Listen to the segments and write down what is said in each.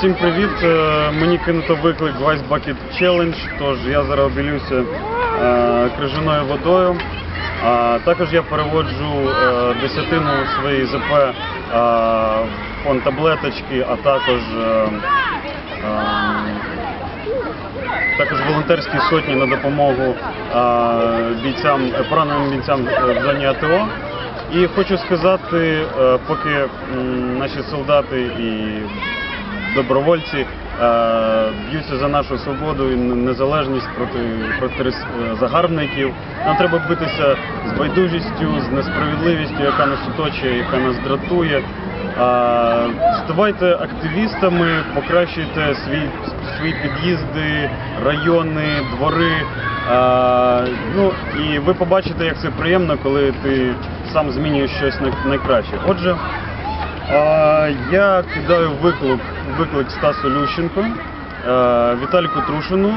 Всім привіт! Е, Мені кинуто виклик Vice Bucket Challenge, тож я зараз обілюся е, крижаною водою. Також я переводжу е, десятину своєї ЗП в фонд таблеточки, а також, також волонтерські сотні на допомогу бійцям, пораненим бійцям в зоні АТО. І хочу сказати, поки наші солдати і добровольці е, б'ються за нашу свободу і незалежність проти, проти е, загарбників. Нам треба битися з байдужістю, з несправедливістю, яка нас оточує, яка нас дратує. Е, Ставайте активістами, покращуйте свій, свої під'їзди, райони, двори. Ну і ви побачите, як це приємно, коли ти сам змінюєш щось на найкраще. Отже, Я кидаю виклик, виклик Стасу Лющенко, е, Віталіку Трушину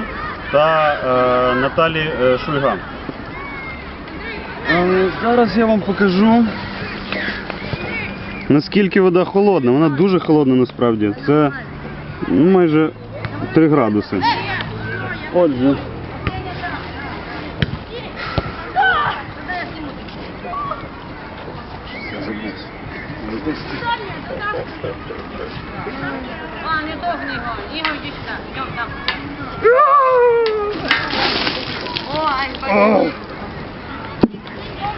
та е, Наталі е, Шульга. Зараз я вам покажу, наскільки вода холодна. Вона дуже холодна насправді. Це ну, майже 3 градуси. Отже. Довгий його. Ігор, йди сюди. Йдем там. Ой, бачиш.